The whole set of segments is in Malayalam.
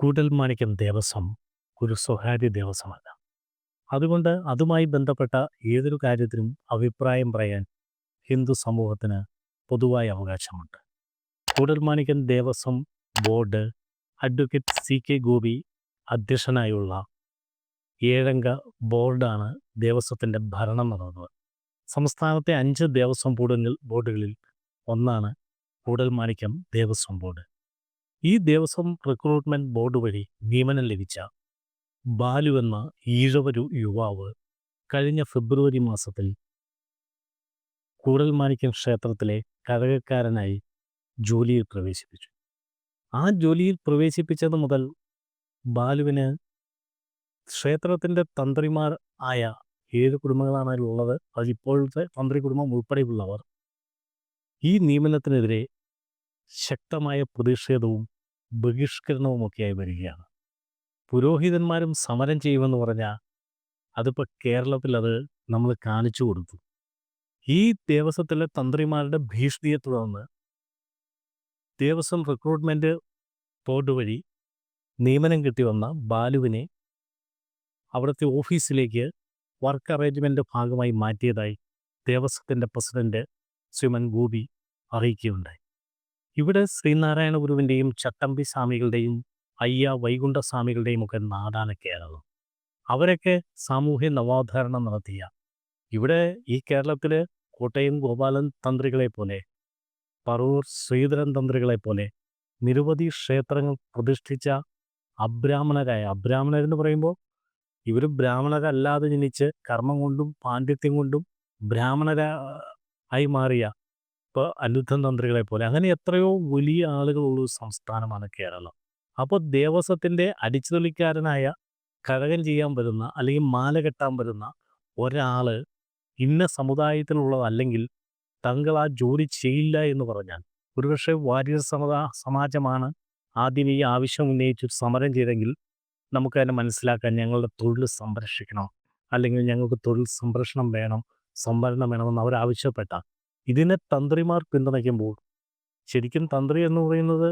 കൂടൽമാണിക്യം ദേവസ്വം ഒരു സ്വകാര്യ ദേവസ്വമല്ല. അതുകൊണ്ട് അതുമായി ബന്ധപ്പെട്ട ഏതൊരു കാര്യത്തിനും അഭിപ്രായം പറയാൻ ഹിന്ദു സമൂഹത്തിന് പൊതുവായ അവകാശമുണ്ട്. Koodalmanikyam Devaswom board advocate C K Gopi അധ്യക്ഷനായുള്ള ഏഴംഗ ബോർഡാണ് ദേവസ്വത്തിന്റെ ഭരണം നടന്നത്. സംസ്ഥാനത്തെ അഞ്ച് ദേവസ്വം ബോർഡുകളിൽ ഒന്നാണ് കൂടൽമാണിക്യം ദേവസ്വം ബോർഡ്. ഈ ദേവസ്വം റിക്രൂട്ട്മെന്റ് ബോർഡ് വഴി നിയമനം ലഭിച്ച ബാലു എന്ന ഈഴവരു യുവാവ് കഴിഞ്ഞ ഫെബ്രുവരി മാസത്തിൽ കൂടൽമാണിക്യം ക്ഷേത്രത്തിലെ കരകക്കാരനായി ജോലിയിൽ പ്രവേശിപ്പിച്ചു. ആ ജോലിയിൽ പ്രവേശിപ്പിച്ചത് മുതൽ ബാലുവിന് ക്ഷേത്രത്തിന്റെ തന്ത്രിമാർ ആയ ഏഴ് കുടുംബങ്ങളാണ് അതിലുള്ളത് അതിപ്പോഴത്തെ തന്ത്രി കുടുംബം ഉൾപ്പെടെയുള്ളവർ ഈ നിയമനത്തിനെതിരെ ശക്തമായ പ്രതിഷേധവും ബഹിഷ്കരണവുമൊക്കെയായി വരികയാണ്. പുരോഹിതന്മാരും സമരം ചെയ്യുമെന്ന് പറഞ്ഞാൽ അതിപ്പോൾ കേരളത്തിൽ അത് നമ്മൾ കാണിച്ചു കൊടുത്തു. ഈ ദേവസ്വത്തിലെ തന്ത്രിമാരുടെ ഭീഷണിയെ തുടർന്ന് ദേവസ്വം റിക്രൂട്ട്മെന്റ് ബോർഡ് വഴി നിയമനം കിട്ടി വന്ന ബാലുവിനെ അവിടുത്തെ ഓഫീസിലേക്ക് വർക്ക് അറേഞ്ച്മെന്റ് ഭാഗമായി മാറ്റിയതായി ദേവസ്വത്തിന്റെ പ്രസിഡന്റ് ശ്രീമൻ ഗോപി അറിയിക്കുകയുണ്ടായി. ഇവിടെ ശ്രീനാരായണ ഗുരുവിന്റെയും ചട്ടമ്പി സ്വാമികളുടെയും അയ്യ വൈകുണ്ഠ സ്വാമികളുടെയും ഒക്കെ നാടാണ് കേരളം. അവരൊക്കെ സാമൂഹ്യ നവോദ്ധാരണം നടത്തിയ. ഇവിടെ ഈ കേരളത്തിൽ കോട്ടയം ഗോപാലൻ തന്ത്രികളെ പോലെ പറൂർ ശ്രീധരൻ തന്ത്രികളെ പോലെ നിരവധി ക്ഷേത്രങ്ങൾ പ്രതിഷ്ഠിച്ച അബ്രാഹ്മണരായ അബ്രാഹ്മണരെന്ന് പറയുമ്പോൾ ഇവർ ബ്രാഹ്മണരല്ലാതെ ജനിച്ച് കർമ്മം കൊണ്ടും പാണ്ഡിത്യം കൊണ്ടും ബ്രാഹ്മണര ആയി മാറിയ ഇപ്പോൾ അനിരുദ്ധൻ തന്ത്രികളെ പോലെ അങ്ങനെ എത്രയോ വലിയ ആളുകളുള്ള സംസ്ഥാനമാണ് കേരളം. അപ്പോൾ ദേവസ്വത്തിന്റെ അടിച്ചുതൊളിക്കാരനായ കഴകം ചെയ്യാൻ വരുന്ന അല്ലെങ്കിൽ മാല കെട്ടാൻ വരുന്ന ഒരാൾ ഇന്ന സമുദായത്തിലുള്ളതല്ലെങ്കിൽ തങ്ങൾ ആ ജോലി ചെയ്യില്ല എന്ന് പറഞ്ഞാൽ ഒരുപക്ഷെ വാര്യർ സമുദാ സമാജമാണ് ആദ്യം ഈ ആവശ്യം ഉന്നയിച്ച് സമരം ചെയ്തെങ്കിൽ നമുക്കതിനെ മനസ്സിലാക്കാൻ ഞങ്ങളുടെ തൊഴിൽ സംരക്ഷിക്കണം. അല്ലെങ്കിൽ ഞങ്ങൾക്ക് തൊഴിൽ സംരക്ഷണം വേണം സംവരണം വേണമെന്ന് അവർ ആവശ്യപ്പെട്ട ഇതിനെ തന്ത്രിമാർ പിന്തുണയ്ക്കുമ്പോൾ ശരിക്കും തന്ത്രി എന്ന് പറയുന്നത്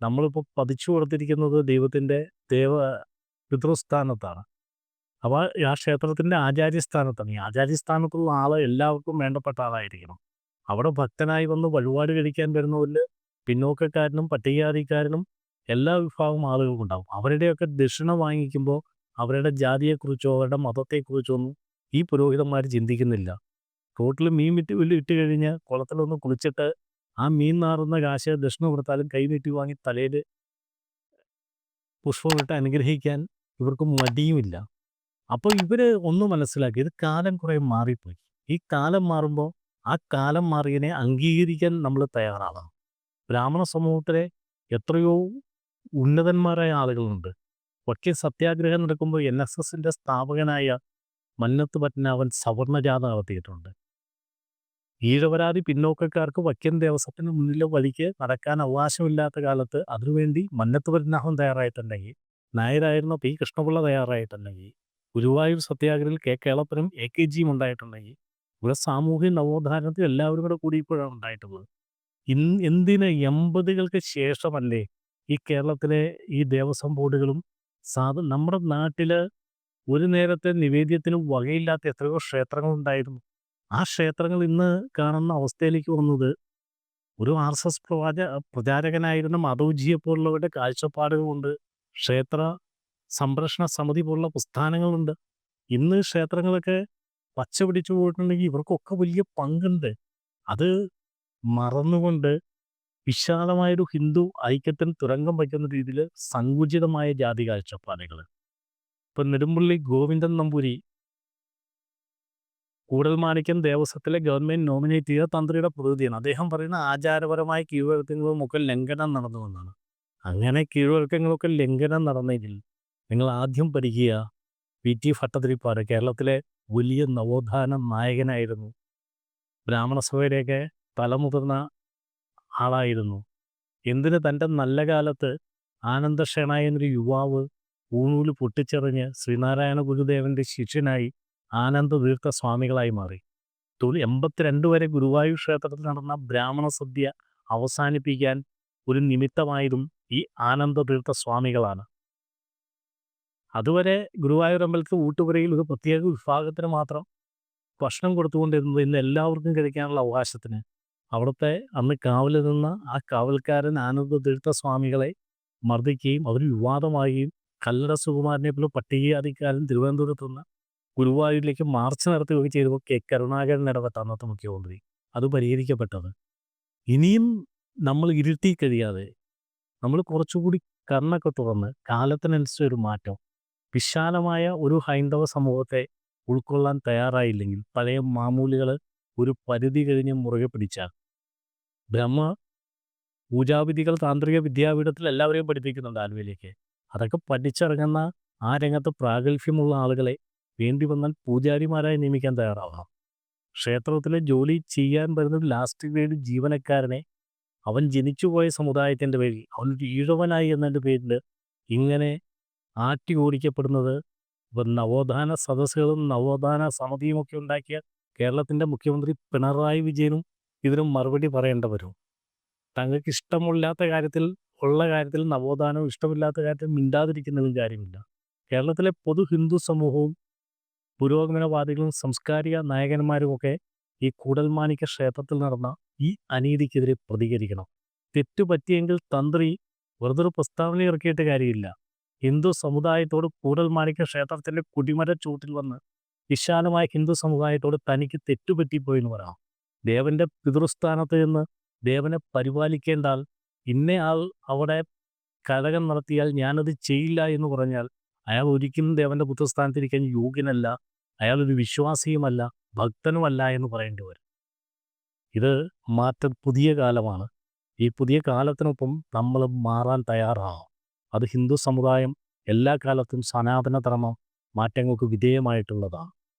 നമ്മളിപ്പോൾ പതിച്ചു കൊടുത്തിരിക്കുന്നത് ദൈവത്തിന്റെ ദേവ പിതൃസ്ഥാനത്താണ്. അപ്പോൾ ആ ക്ഷേത്രത്തിന്റെ ആചാര്യസ്ഥാനത്താണ്. ഈ ആചാര്യസ്ഥാനത്തുള്ള ആൾ എല്ലാവർക്കും വേണ്ടപ്പെട്ട ആളായിരിക്കണം. അവിടെ ഭക്തനായി വന്ന് വഴിപാട് കഴിക്കാൻ വരുന്നവരിൽ പിന്നോക്കക്കാരനും പട്ടികജാതിക്കാരനും എല്ലാ വിഭാഗം ആളുകൾക്കും ഉണ്ടാവും. അവരുടെയൊക്കെ ദക്ഷിണ വാങ്ങിക്കുമ്പോൾ അവരുടെ ജാതിയെക്കുറിച്ചോ അവരുടെ മതത്തെക്കുറിച്ചോ ഒന്നും ഈ പുരോഹിതന്മാർ ചിന്തിക്കുന്നില്ല. റോട്ടിൽ മീൻ വിറ്റ് വലിയ ഇട്ട് കഴിഞ്ഞ് കുളത്തിലൊന്ന് കുളിച്ചിട്ട് ആ മീൻ നാറുന്ന കാശ് ദക്ഷിണ കൊടുത്താലും കൈ നീട്ടി വാങ്ങി തലയിൽ പുഷ്പമിട്ട് അനുഗ്രഹിക്കാൻ ഇവർക്ക് മടിയുമില്ല. അപ്പോൾ ഇവർ ഒന്ന് മനസ്സിലാക്കി ഇത് കാലം കുറേ മാറിപ്പോയി. ഈ കാലം മാറുമ്പോൾ ആ കാലം മാറിയതിനെ അംഗീകരിക്കാൻ നമ്മൾ തയ്യാറാവണം. ബ്രാഹ്മണ സമൂഹത്തിലെ എത്രയോ ഉന്നതന്മാരായ ആളുകളുണ്ട്. ഒക്കെ സത്യാഗ്രഹം നടക്കുമ്പോൾ എൻ എസ് എസിന്റെ സ്ഥാപകനായ മന്നത്ത് പത്മനാഭൻ സവർണജാഥ നടത്തിയിട്ടുണ്ട്. ഈഴവരാതി പിന്നോക്കക്കാർക്ക് വയ്ക്കൻ ദേവസ്വത്തിന് മുന്നിലെ വഴിക്ക് നടക്കാൻ അവകാശമില്ലാത്ത കാലത്ത് അതിനുവേണ്ടി മന്നത്ത് പരിനാഹം തയ്യാറായിട്ടുണ്ടെങ്കിൽ നായരായിരുന്ന പി. കൃഷ്ണപിള്ള തയ്യാറായിട്ടുണ്ടെങ്കിൽ ഗുരുവായൂർ സത്യാഗ്രഹിൽ കെ. കേളപ്പനും എ. കെ. ജിയും ഉണ്ടായിട്ടുണ്ടെങ്കിൽ ഇവിടെ സാമൂഹ്യ നവോത്ഥാനത്തിൽ എല്ലാവരും കൂടെ കൂടിയപ്പോഴാണ് ഉണ്ടായിട്ടുള്ളത്. ഇൻ എന്തിന് എൺപതുകൾക്ക് ശേഷമല്ലേ ഈ കേരളത്തിലെ ഈ ദേവസ്വം ബോർഡുകളും സാധ നമ്മുടെ നാട്ടിൽ ഒരു നേരത്തെ നിവേദ്യത്തിന് വകയില്ലാത്ത എത്രയോ ക്ഷേത്രങ്ങളുണ്ടായിരുന്നു. ആ ക്ഷേത്രങ്ങൾ ഇന്ന് കാണുന്ന അവസ്ഥയിലേക്ക് വന്നത് ഒരു ആർ എസ് എസ് പ്രവാച പ്രചാരകനായിരുന്ന മാധവ്ജിയെ പോലുള്ളവരുടെ കാഴ്ചപ്പാടുകളുണ്ട്. ക്ഷേത്ര സംരക്ഷണ സമിതി പോലുള്ള പ്രസ്ഥാനങ്ങളുണ്ട്. ഇന്ന് ക്ഷേത്രങ്ങളൊക്കെ പച്ച പിടിച്ചു പോയിട്ടുണ്ടെങ്കിൽ ഇവർക്കൊക്കെ വലിയ പങ്കുണ്ട്. അത് മറന്നുകൊണ്ട് വിശാലമായൊരു ഹിന്ദു ഐക്യത്തിന് തുരങ്കം വയ്ക്കുന്ന രീതിയിൽ സങ്കുചിതമായ ജാതി കാഴ്ചപ്പാടുകൾ. ഇപ്പം നെടുമ്പള്ളി ഗോവിന്ദൻ നമ്പൂരി കൂടൽമാണിക്യം ദേവസ്വത്തിലെ ഗവൺമെന്റ് നോമിനേറ്റ് ചെയ്ത തന്ത്രിയുടെ പ്രതിനിധിയാണ്. അദ്ദേഹം പറയുന്ന ആചാരപരമായ കീഴ്വഴക്കങ്ങളുമൊക്കെ ലംഘനം നടന്നുവെന്നാണ് അങ്ങനെ കീഴ്വഴക്കങ്ങളൊക്കെ ലംഘനം നടന്നെങ്കിൽ നിങ്ങൾ ആദ്യം പഠിക്കുക. പി ടി ഭട്ടതിരിപ്പാട് കേരളത്തിലെ വലിയ നവോത്ഥാന നായകനായിരുന്നു. ബ്രാഹ്മണ തലമുതിർന്ന ആളായിരുന്നു. എന്തിന് തന്റെ നല്ല കാലത്ത് ആനന്ദക്ഷേണായ എന്നൊരു യുവാവ് ഊണൂൽ പൊട്ടിച്ചെറിഞ്ഞ് ശ്രീനാരായണ ഗുരുദേവന്റെ ശിഷ്യനായി ആനന്ദതീർത്ഥ സ്വാമികളായി മാറി. തൊഴിൽ എൺപത്തിരണ്ട് വരെ ഗുരുവായൂർ ക്ഷേത്രത്തിൽ നടന്ന ബ്രാഹ്മണ സദ്യ അവസാനിപ്പിക്കാൻ ഒരു നിമിത്തമായതും ഈ ആനന്ദതീർത്ഥ സ്വാമികളാണ് അതുവരെ ഗുരുവായൂർ അമ്പലത്തിൽ ഊട്ടുപുരയിൽ ഒരു പ്രത്യേക വിഭാഗത്തിന് മാത്രം ഭക്ഷണം കൊടുത്തുകൊണ്ടിരുന്നത് ഇന്ന് എല്ലാവർക്കും കഴിക്കാനുള്ള അവകാശത്തിന്. അവിടുത്തെ അന്ന് കാവലിൽ നിന്ന ആ കാവൽക്കാരൻ ആനന്ദ തീർത്ഥ സ്വാമികളെ മർദ്ദിക്കുകയും അവർ വിവാദമാകുകയും കല്ലട സുകുമാരനെ പോലും പട്ടികജാതിക്കാരൻ തിരുവനന്തപുരത്ത് നിന്ന് ഗുരുവായൂരിലേക്ക് മാർച്ച് നടത്തുകയൊക്കെ ചെയ്തപ്പോൾ കെ. കരുണാകരൻ ഇടപെട്ട അന്നത്തെ മുഖ്യമന്ത്രി. അത് പരിഹരിക്കപ്പെട്ടത്. ഇനിയും നമ്മൾ ഇരുട്ടി കഴിയാതെ നമ്മൾ കുറച്ചുകൂടി കണ്ണൊക്കെ തുറന്ന് കാലത്തിനനുസരിച്ച് ഒരു മാറ്റം വിശാലമായ ഒരു ഹൈന്ദവ സമൂഹത്തെ ഉൾക്കൊള്ളാൻ തയ്യാറായില്ലെങ്കിൽ പഴയ മാമൂലികൾ ഒരു പരിധി കഴിഞ്ഞ് മുറുകെ പിടിച്ചാൽ. ബ്രഹ്മ പൂജാവിധികൾ താന്ത്രിക വിദ്യാപീഠത്തിൽ എല്ലാവരെയും പഠിപ്പിക്കുന്നുണ്ട് ആലുവയിലേക്ക്. അതൊക്കെ പഠിച്ചിറങ്ങുന്ന ആ രംഗത്ത് പ്രാഗൽഭ്യമുള്ള ആളുകളെ വേണ്ടി വന്നാൽ പൂജാരിമാരായി നിയമിക്കാൻ തയ്യാറാവാം. ക്ഷേത്രത്തിലെ ജോലി ചെയ്യാൻ വരുന്ന ലാസ്റ്റ് ഗ്രേഡ് ജീവനക്കാരനെ അവൻ ജനിച്ചുപോയ സമുദായത്തിന്റെ പേരിൽ അവനൊരു ഈഴവനായി എന്നതിന്റെ പേരിൽ ഇങ്ങനെ ആട്ടി ഓടിക്കപ്പെടുന്നത് ഇപ്പം നവോത്ഥാന സദസ്സുകളും നവോത്ഥാന സമിതിയും ഒക്കെ ഉണ്ടാക്കിയ കേരളത്തിന്റെ മുഖ്യമന്ത്രി പിണറായി വിജയനും ഇതിനും മറുപടി പറയേണ്ട വരും. തങ്ങൾക്ക് ഇഷ്ടമില്ലാത്ത കാര്യത്തിൽ ഉള്ള കാര്യത്തിൽ നവോത്ഥാനവും ഇഷ്ടമില്ലാത്ത കാര്യത്തിൽ മിണ്ടാതിരിക്കുന്നതിനും കാര്യമില്ല. കേരളത്തിലെ പൊതു ഹിന്ദു സമൂഹവും പുരോഗമനവാദികളും സംസ്കാരിക നായകന്മാരുമൊക്കെ ഈ കൂടൽമാണിക്യ ക്ഷേത്രത്തിൽ നടന്ന ഈ അനീതിക്കെതിരെ പ്രതികരിക്കണം. തെറ്റുപറ്റിയെങ്കിൽ തന്ത്രി വെറുതെ ഒരു പ്രസ്താവന ഇറക്കിയിട്ട് കാര്യമില്ല. ഹിന്ദു സമുദായത്തോട് കൂടൽമാണിക്യ ക്ഷേത്രത്തിന്റെ കുടിമര ചൂട്ടിൽ വന്ന് വിശാലമായ ഹിന്ദു സമുദായത്തോട് തനിക്ക് തെറ്റുപറ്റിപ്പോയി എന്ന് പറയാം ദേവന്റെ പിതൃസ്ഥാനത്ത് നിന്ന് ദേവനെ പരിപാലിക്കേണ്ട ആൾ ഇന്നയാൾ അവിടെ കലകം നടത്തിയാൽ ഞാനത് ചെയ്യില്ല എന്ന് പറഞ്ഞാൽ അയാൾ ഒരിക്കലും ദേവന്റെ പുത്രസ്ഥാനത്തിരിക്കാൻ യോഗ്യനല്ല. അയാൾ ഒരു വിശ്വാസിയുമല്ല ഭക്തനുമല്ല എന്ന് പറയേണ്ടി വരും. ഇത് മാറ്റം പുതിയ കാലമാണ്. ഈ പുതിയ കാലത്തിനൊപ്പം നമ്മൾ മാറാൻ തയ്യാറാണ്. അത് ഹിന്ദു സമുദായം എല്ലാ കാലത്തും സനാതന ധർമ്മം മാറ്റങ്ങൾക്ക് വിധേയമായിട്ടുള്ളതാണ്.